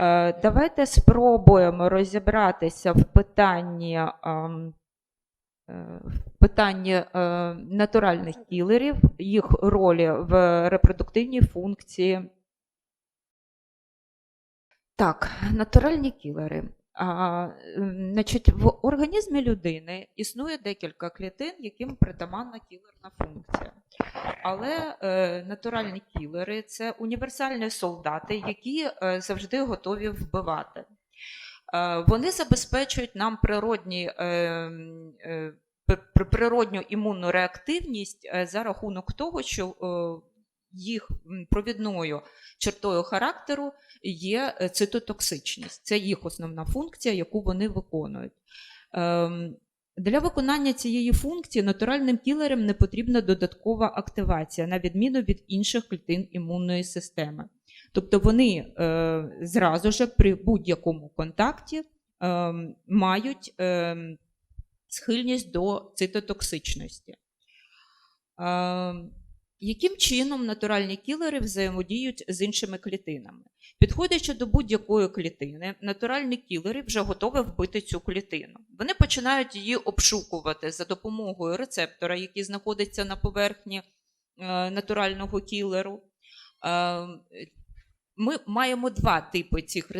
Е, Давайте спробуємо розібратися в питанні, ем, е, в питанні е, натуральних кілерів, їх ролі в репродуктивній функції. Так, натуральні кілери. А, ем, значить, в організмі людини існує декілька клітин, яким притаманна кілерна функція. Але е, натуральні кілери це універсальні солдати, які е, завжди готові вбивати. Е, вони забезпечують нам природні, е, е, пр- природню імунну реактивність е, за рахунок того, що е, їх провідною чертою характеру є е, цитотоксичність. Це їх основна функція, яку вони виконують. Ем, Для виконання цієї функції натуральним кілерам не потрібна додаткова активація, на відміну від інших клітин імунної системи. Тобто вони е, зразу ж при будь-якому контакті е, мають е, схильність до цитотоксичності. Е, яким чином натуральні кілери взаємодіють з іншими клітинами? Підходячи до будь-якої клітини, натуральні кілери вже готові вбити цю клітину. Вони починають її обшукувати за допомогою рецептора, який знаходиться на поверхні е, натурального кілеру. Ми маємо два типи цих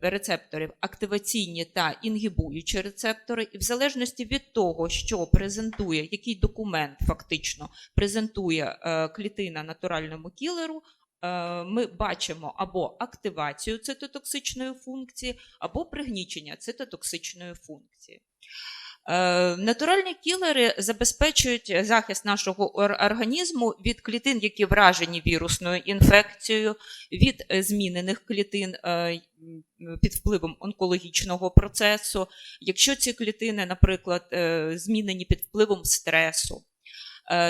рецепторів: активаційні та інгібуючі рецептори. І в залежності від того, що презентує, який документ фактично презентує е, клітина натуральному кілеру, е, ми бачимо або активацію цитотоксичної функції, або пригнічення цитотоксичної функції. Е, Натуральні кілери забезпечують захист нашого організму від клітин, які вражені вірусною інфекцією, від е, змінених клітин е, під впливом онкологічного процесу, якщо ці клітини, наприклад, змінені під впливом стресу.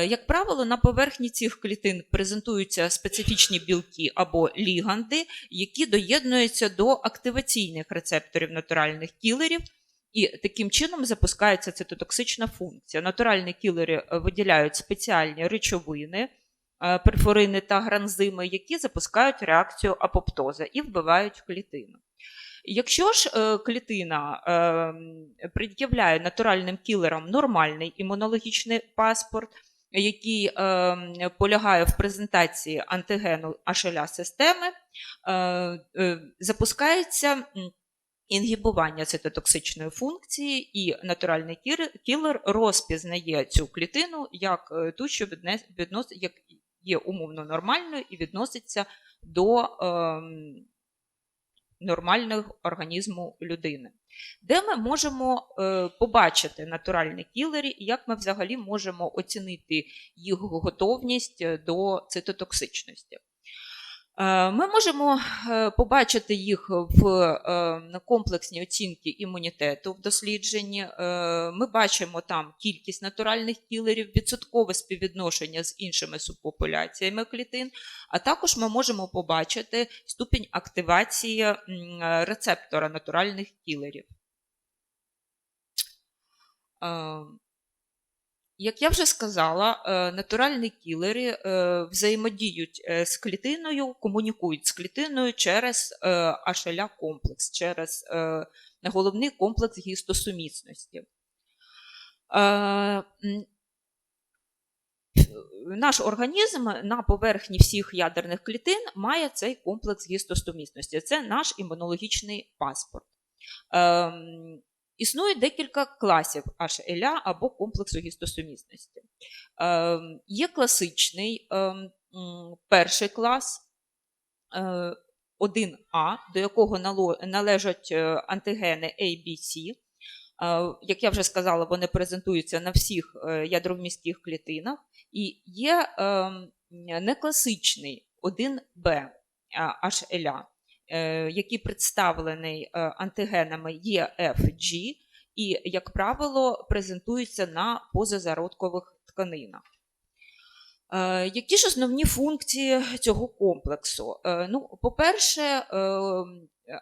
Як правило, на поверхні цих клітин презентуються специфічні білки або ліганди, які доєднуються до активаційних рецепторів натуральних кілерів, і таким чином запускається цитотоксична функція. Натуральні кілери е, виділяють спеціальні речовини, е, перфорини та гранзими, які запускають реакцію апоптоза і вбивають клітину. Якщо ж е, клітина е, пред'являє натуральним кілерам нормальний імунологічний паспорт, який е, полягає в презентації антигену HLA системи, запускається інгібування цитотоксичної функції, і натуральний кілер розпізнає цю клітину як е, ту, що віднес, як є умовно нормальною і відноситься до ем, нормального організму людини. Де ми можемо е, побачити натуральні кілери, і як ми взагалі можемо оцінити їх готовність е, до цитотоксичності? Е, Ми можемо е, побачити їх в е, комплексній оцінці імунітету в дослідженні. Ми бачимо там кількість натуральних кілерів, відсоткове співвідношення з іншими субпопуляціями клітин, а також ми можемо побачити ступінь активації рецептора натуральних кілерів. Як я вже сказала, е, натуральні кілери е, взаємодіють е, з клітиною, комунікують з клітиною через HLA комплекс, через головний комплекс гістосумісності. Наш організм на поверхні всіх ядерних клітин має цей комплекс гістостомісності. Це наш імунологічний паспорт. Існує декілька класів HLA або комплексу гістосумісності. Ем, Є класичний м, перший клас е, 1А, до якого належать е, антигени ABC. Е, Як я вже сказала, вони презентуються на всіх е, ядровміських клітинах. І є ем, некласичний 1Б е, HLA, е, який представлений е, антигенами EFG і, як правило, презентується на позазародкових тканинах. Е, Які ж основні функції цього комплексу? Е, Ну, по-перше,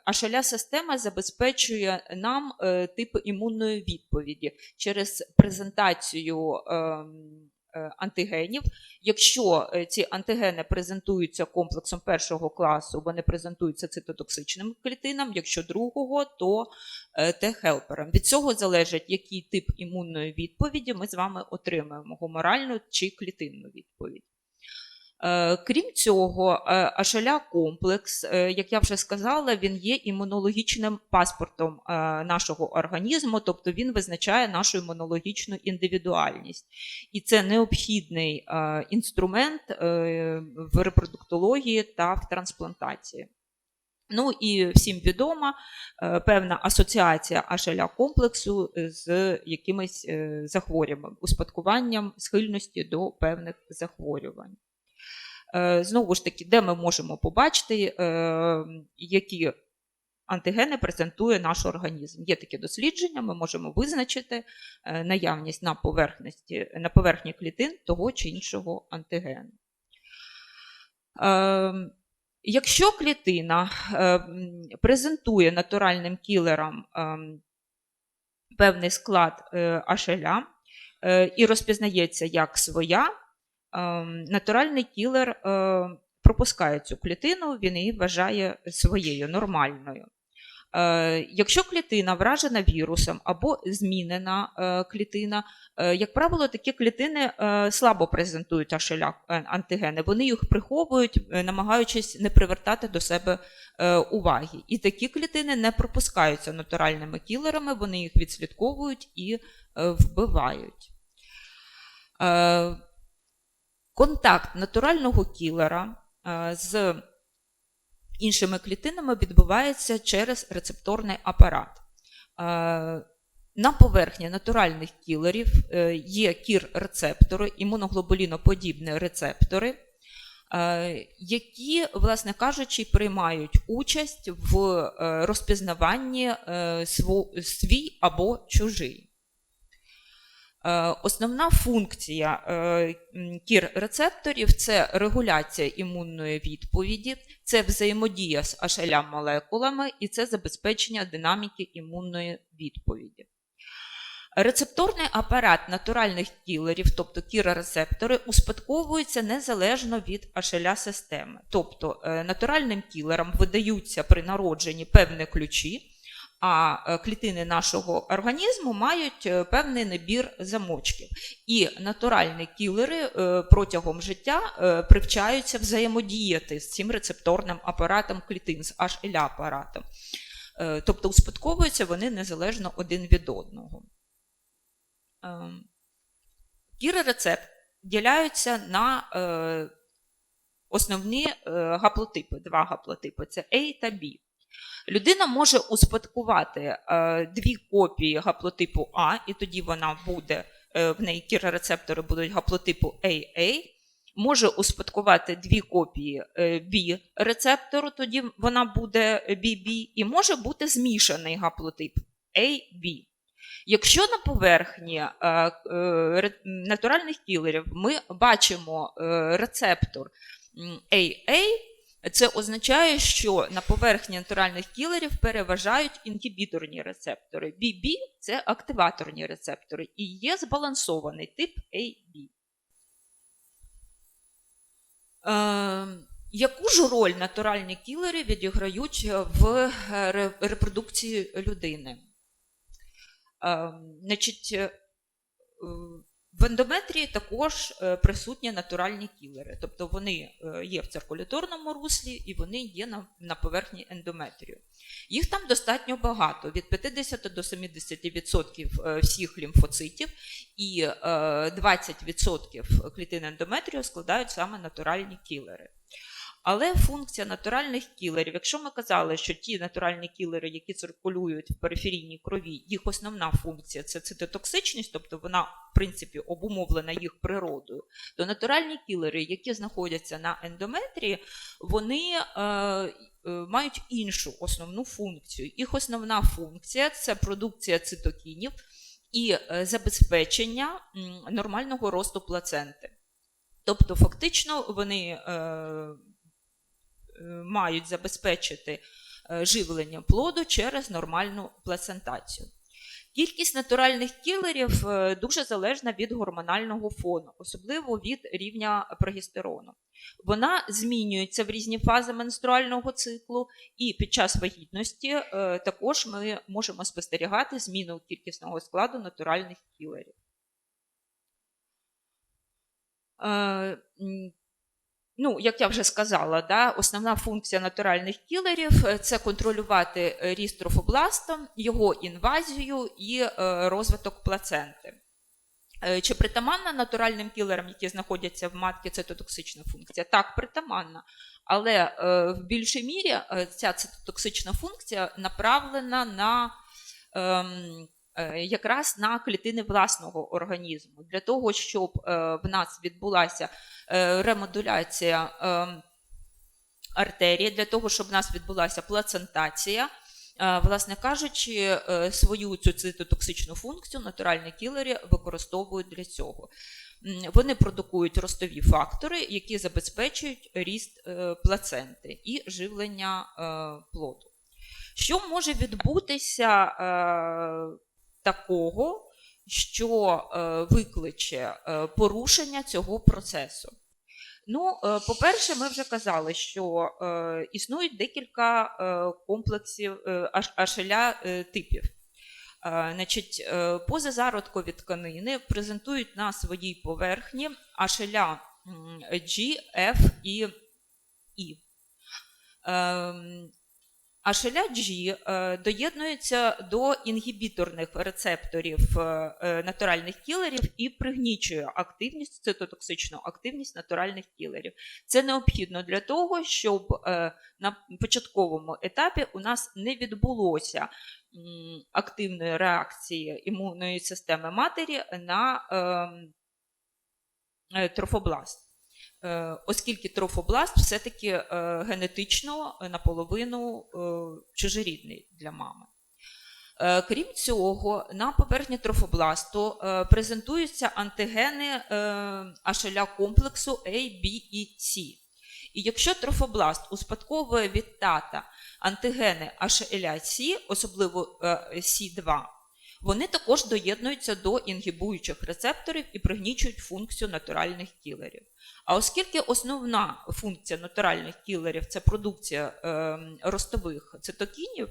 HLA система забезпечує нам е, тип імунної відповіді через презентацію ем, е, антигенів. Якщо е, ці антигени презентуються комплексом першого класу, вони презентуються цитотоксичним клітинам, якщо другого, то е, Т-хелперам. Від цього залежить, який тип імунної відповіді ми з вами отримаємо гуморальну чи клітинну відповідь. Е, Крім цього, ашеля комплекс, е, як я вже сказала, він є імунологічним паспортом е, нашого організму, тобто він визначає нашу імунологічну індивідуальність. І це необхідний е, інструмент е, в репродуктології та в трансплантації. Ну і всім відома е, певна асоціація ашеля комплексу з якимись е, захворюванням, успадкуванням схильності до певних захворювань. Е, Знову ж таки, де ми можемо побачити, е, які антигени презентує наш організм. Є такі дослідження, ми можемо визначити е, наявність на поверхності, на поверхні клітин того чи іншого антигену. Е, Якщо клітина презентує натуральним кілерам е, певний склад ашеля і розпізнається як своя, ем, натуральний кілер е, пропускає цю клітину, він її вважає своєю нормальною. Е, Якщо клітина вражена вірусом або змінена е, клітина, як правило, такі клітини слабо презентують ашеля антигени. Вони їх приховують, намагаючись не привертати до себе уваги. І такі клітини не пропускаються натуральними кілерами, вони їх відслідковують і вбивають. Контакт натурального кілера е, з іншими клітинами відбувається через рецепторний апарат. Е, На поверхні натуральних кілерів е, є кір-рецептори, імуноглобуліноподібні рецептори, які, власне кажучи, приймають участь в розпізнаванні свій або чужий. Е, Основна функція е, кір-рецепторів це регуляція імунної відповіді, це взаємодія з HLA-молекулами і це забезпечення динаміки імунної відповіді. Рецепторний апарат натуральних кілерів, тобто кірорецептори, успадковуються незалежно від HLA-системи. Тобто е, натуральним кілерам видаються при народженні певні ключі, а е, клітини нашого організму мають е, певний набір замочків. І натуральні кілери е, протягом життя привчаються взаємодіяти з цим рецепторним апаратом клітин, з HLA-апаратом. Е, Тобто успадковуються вони незалежно один від одного. Ем, Кірорецепт діляються на основні гаплотипи, два гаплотипи це A та B. Людина може успадкувати е, дві копії гаплотипу А, і тоді вона буде, е, в неї кірорецептори будуть гаплотипу AA. Може успадкувати дві копії е, B рецептору, тоді вона буде BB, і може бути змішаний гаплотип AB. Якщо на поверхні натуральних кілерів ми бачимо рецептор AA, це означає, що на поверхні натуральних кілерів переважають інгібіторні рецептори. BB – це активаторні рецептори і є збалансований тип AB. Е, яку ж роль натуральні кілери відіграють в репродукції людини? Е, Значить, е, в ендометрії також е, присутні натуральні кілери, тобто вони е, є в циркуляторному руслі і вони є на, поверхні ендометрію. Їх там достатньо багато, від 50 до 70% е, всіх лімфоцитів, і е, 20% клітин ендометрію складають саме натуральні кілери. Але функція натуральних кілерів, якщо ми казали, що ті натуральні кілери, які циркулюють в периферійній крові, їх основна функція це цитотоксичність, тобто вона, в принципі, обумовлена їх природою, то натуральні кілери, які знаходяться на ендометрії, вони е, е, мають іншу основну функцію. Їх основна функція це продукція цитокінів і е, забезпечення нормального росту плаценти. Тобто, фактично, вони е, мають забезпечити е, живлення плоду через нормальну плацентацію. Кількість натуральних кілерів е, дуже залежна від гормонального фону, особливо від рівня прогестерону. Вона змінюється в різні фази менструального циклу, і під час вагітності е, також ми можемо спостерігати зміну кількісного складу натуральних кілерів. Ну, як я вже сказала, да, основна функція натуральних кілерів е, це контролювати е, ріст трофобласта, його інвазію і е, розвиток плаценти. Чи притаманна натуральним кілерам, які знаходяться в матці, цитотоксична функція? Так, притаманна. Але в більшій мірі ця цитотоксична функція направлена на ем, якраз на клітини власного організму, для того, щоб е, в нас відбулася е, ремодуляція е, артерії, для того, щоб в нас відбулася плацентація. Е, Власне кажучи, е, свою цю цитотоксичну функцію натуральні кілери використовують для цього. Вони продукують ростові фактори, які забезпечують ріст е, плаценти і живлення е, плоду. Що може відбутися е, такого, що е, викличе е, порушення цього процесу? Ну, е, по-перше, ми вже казали, що існують декілька комплексів ашеля типів. Значить, позазародкові тканини презентують на своїй поверхні ашеля G, F і E. Ашеля G е, доєднується до інгібіторних рецепторів е, е, натуральних кілерів і пригнічує активність, цитотоксичну активність натуральних кілерів. Це необхідно для того, щоб на початковому етапі у нас не відбулося активної реакції імунної системи матері на ем, трофобласт. Е, Оскільки трофобласт все-таки е, генетично наполовину е, чужорідний для мами. Крім цього, на поверхні трофобласту презентуються антигени ашеля комплексу A, B і C. І якщо трофобласт успадковує від тата антигени HLA C, особливо е, C2, вони також доєднуються до інгібуючих рецепторів і пригнічують функцію натуральних кілерів. А оскільки основна функція натуральних кілерів це продукція е, ростових цитокінів,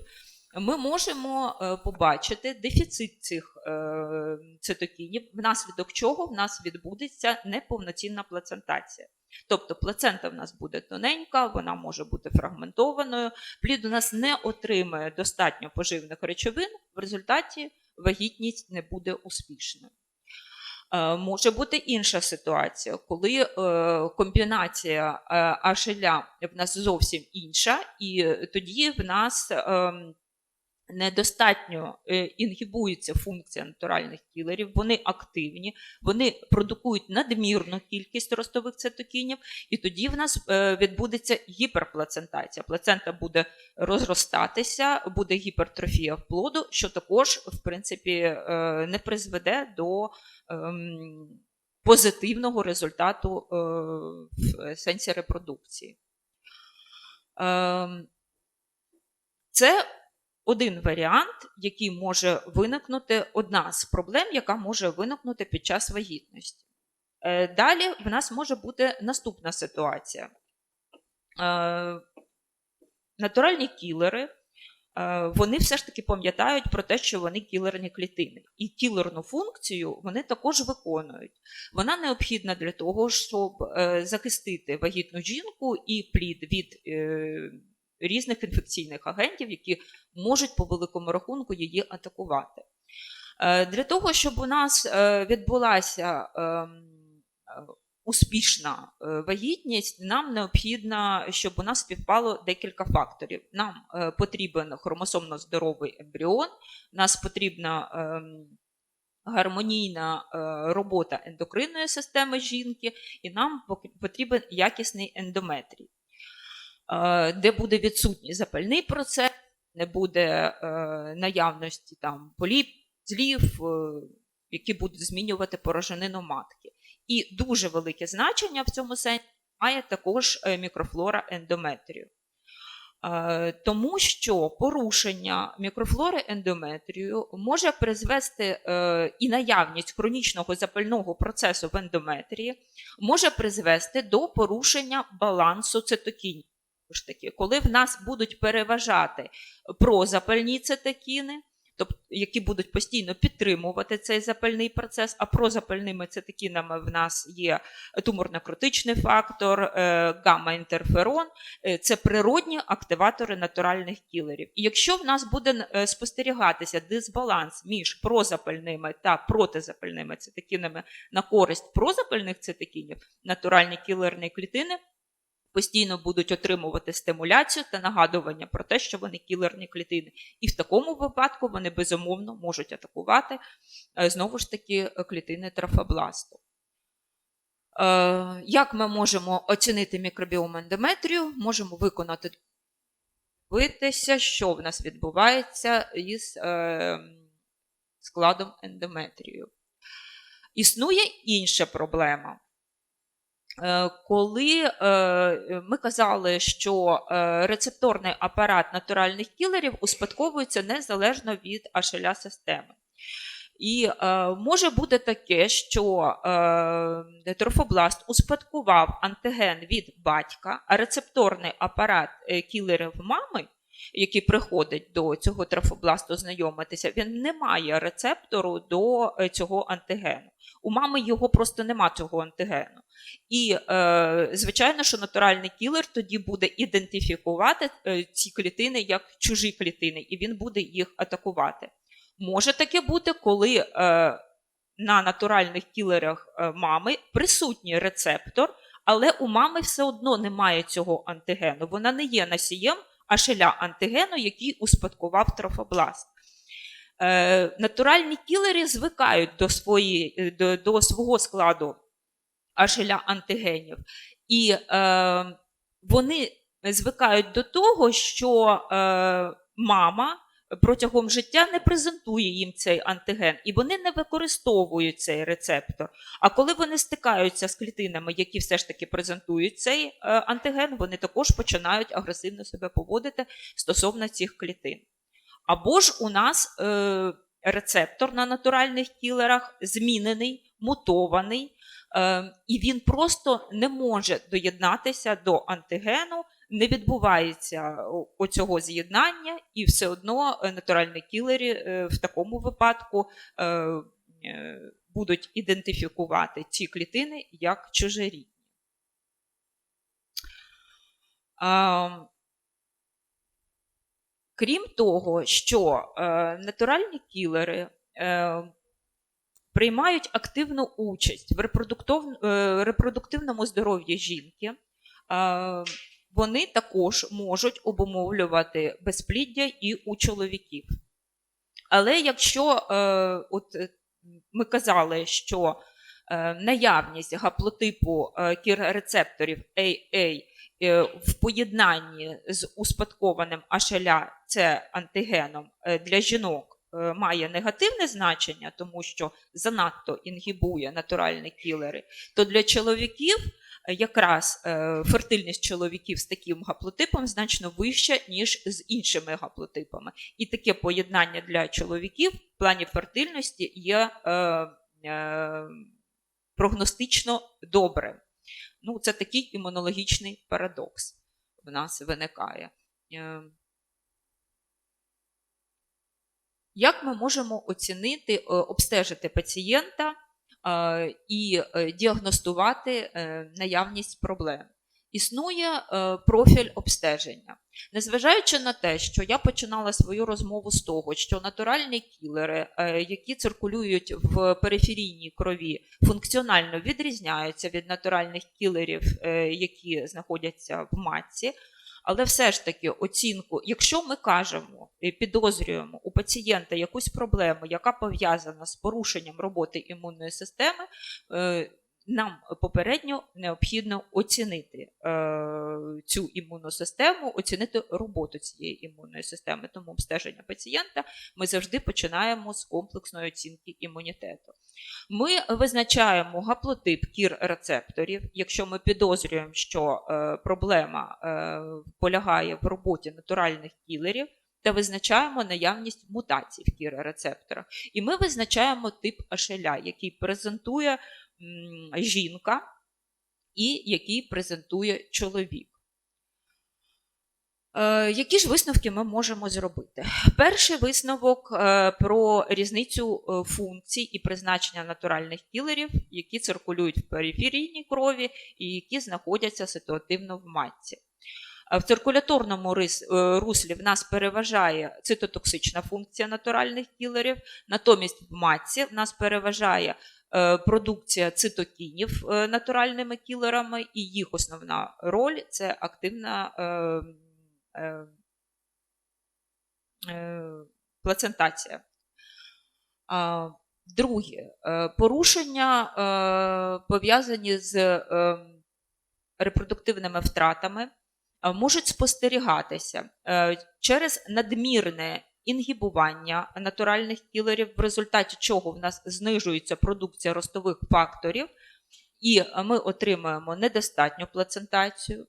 ми можемо е, побачити дефіцит цих е, цитокінів, внаслідок чого в нас відбудеться неповноцінна плацентація. Тобто плацента в нас буде тоненька, вона може бути фрагментованою, плід у нас не отримає достатньо поживних речовин, в результаті вагітність не буде успішною. Е, Може бути інша ситуація, коли е, комбінація ашеля в нас зовсім інша, і тоді в нас ем, недостатньо е, інгібується функція натуральних кілерів, вони активні, вони продукують надмірну кількість ростових цитокінів, і тоді в нас е, відбудеться гіперплацентація. Плацента буде розростатися, буде гіпертрофія плоду, що також, в принципі, е, не призведе до ем, позитивного результату в сенсі репродукції. Ем, Це один варіант, який може виникнути, одна з проблем, яка може виникнути під час вагітності. Е, Далі в нас може бути наступна ситуація. Е, Натуральні кілери, е, вони все ж таки пам'ятають про те, що вони кілерні клітини. І кілерну функцію вони також виконують. Вона необхідна для того, щоб захистити вагітну жінку і плід від різних інфекційних агентів, які можуть по великому рахунку її атакувати. Е, Для того, щоб у нас е, відбулася ем, успішна е, вагітність, нам необхідно, щоб у нас співпало декілька факторів. Нам потрібен хромосомно здоровий ембріон, нас потрібна ем, гармонійна робота ендокринної системи жінки, і нам потрібен якісний ендометрій, де буде відсутній запальний процес, не буде е, наявності там поліп, злів, е, які будуть змінювати порожнину матки. І дуже велике значення в цьому сенсі має також е, мікрофлора ендометрію. Е, Тому що порушення мікрофлори ендометрію може призвести е, і наявність хронічного запального процесу в ендометрії може призвести до порушення балансу цитокінів. Ж таки, коли в нас будуть переважати прозапальні цитокіни, тобто, які будуть постійно підтримувати цей запальний процес, а прозапальними цитокінами в нас є туморно-кротичний фактор, е, гамма-інтерферон, е, це природні активатори натуральних кілерів. І якщо в нас буде е, спостерігатися дисбаланс між прозапальними та протизапальними цитокінами на користь прозапальних цитокінів, натуральні кілерні клітини постійно будуть отримувати стимуляцію та нагадування про те, що вони кілерні клітини. І в такому випадку вони безумовно можуть атакувати е, знову ж таки клітини трофобласту. Е, Як ми можемо оцінити мікробіом ендометрію? Можемо виконати дивитися, що в нас відбувається із е, складом ендометрію. Існує інша проблема. Е, Коли е, ми казали, що е, рецепторний апарат натуральних кілерів успадковується незалежно від ашеля системи. І е, може бути таке, що е, трофобласт успадкував антиген від батька, а рецепторний апарат кілерів мами, який приходить до цього трофобласту знайомитися, він не має рецептору до е, цього антигену. У мами його просто нема цього антигену. І, е, звичайно, що натуральний кілер тоді буде ідентифікувати е, ці клітини як чужі клітини, і він буде їх атакувати. Може таке бути, коли на натуральних кілерах мами присутній рецептор, але у мами все одно немає цього антигену. Вона не є носієм ашеля антигену, який успадкував трофобласт. Е, натуральні кілери звикають до, свої, е, до, до свого складу ашеля антигенів, і е, вони звикають до того, що е, мама протягом життя не презентує їм цей антиген, і вони не використовують цей рецептор. А коли вони стикаються з клітинами, які все ж таки презентують цей е, антиген, вони також починають агресивно себе поводити стосовно цих клітин. Або ж у нас е, рецептор на натуральних кілерах змінений, мутований, е, і він просто не може доєднатися до антигену, не відбувається оцього з'єднання, і все одно е, натуральні кілери е, в такому випадку е, будуть ідентифікувати ці клітини як чужорідні. Крім того, що натуральні кілери приймають активну участь в репродуктив, репродуктивному здоров'ї жінки, вони також можуть обумовлювати безпліддя і у чоловіків. Але якщо е, от, е, ми казали, що е, наявність гаплотипу е, кір-рецепторів AA е, в поєднанні з успадкованим HLA, це антигеном е, для жінок е, має негативне значення, тому що занадто інгібує натуральні кілери, то для чоловіків якраз е, фертильність чоловіків з таким гаплотипом значно вища, ніж з іншими гаплотипами. І таке поєднання для чоловіків в плані фертильності є е, е, прогностично добрим. Ну, це такий імунологічний парадокс в нас виникає. Як ми можемо оцінити, обстежити пацієнта і е, діагностувати е, наявність проблем? Існує е, профіль обстеження. Незважаючи на те, що я починала свою розмову з того, що натуральні кілери, е, які циркулюють в периферійній крові, функціонально відрізняються від натуральних кілерів, е, які знаходяться в матці. Але все ж таки оцінку, якщо ми кажемо підозрюємо у пацієнта якусь проблему, яка пов'язана з порушенням роботи імунної системи, е, нам попередньо необхідно оцінити е, цю імунну систему, оцінити роботу цієї імунної системи. Тому обстеження пацієнта ми завжди починаємо з комплексної оцінки імунітету. Ми визначаємо гаплотип кір рецепторів, якщо ми підозрюємо, що е, проблема е, полягає в роботі натуральних кілерів, та визначаємо наявність мутацій в кір рецепторах. І ми визначаємо тип ашеля, який презентує жінка і який презентує чоловік. Е, Які ж висновки ми можемо зробити? Перший висновок е, про різницю е, функцій і призначення натуральних кілерів, які циркулюють в периферійній крові і які знаходяться ситуативно в матці. В циркуляторному е, руслі в нас переважає цитотоксична функція натуральних кілерів, натомість в матці в нас переважає е, продукція цитокінів е, натуральними кілерами, і їх основна роль це активна плацентація. Друге, порушення пов'язані з репродуктивними втратами можуть спостерігатися е, через надмірне інгібування натуральних кілерів, в результаті чого в нас знижується продукція ростових факторів, і ми отримуємо недостатню плацентацію.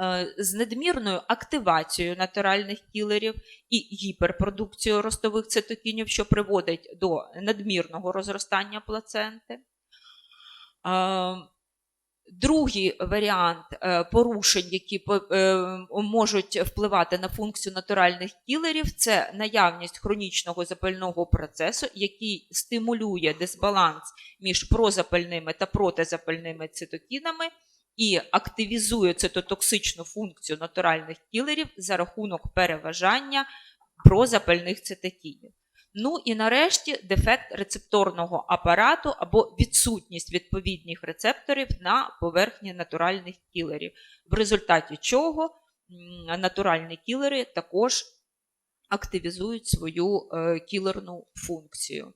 е, З надмірною активацією натуральних кілерів і гіперпродукцією ростових цитокінів, що приводить до надмірного розростання плаценти. Другий варіант е, порушень, які е, можуть впливати на функцію натуральних кілерів, це наявність хронічного запального процесу, який стимулює дисбаланс між прозапальними та протизапальними цитокінами і активізує цитотоксичну функцію натуральних кілерів за рахунок переважання прозапальних цитокінів. Ну і нарешті дефект рецепторного апарату або відсутність відповідних рецепторів на поверхні натуральних кілерів, в результаті чого натуральні кілери також активізують свою е, кілерну функцію.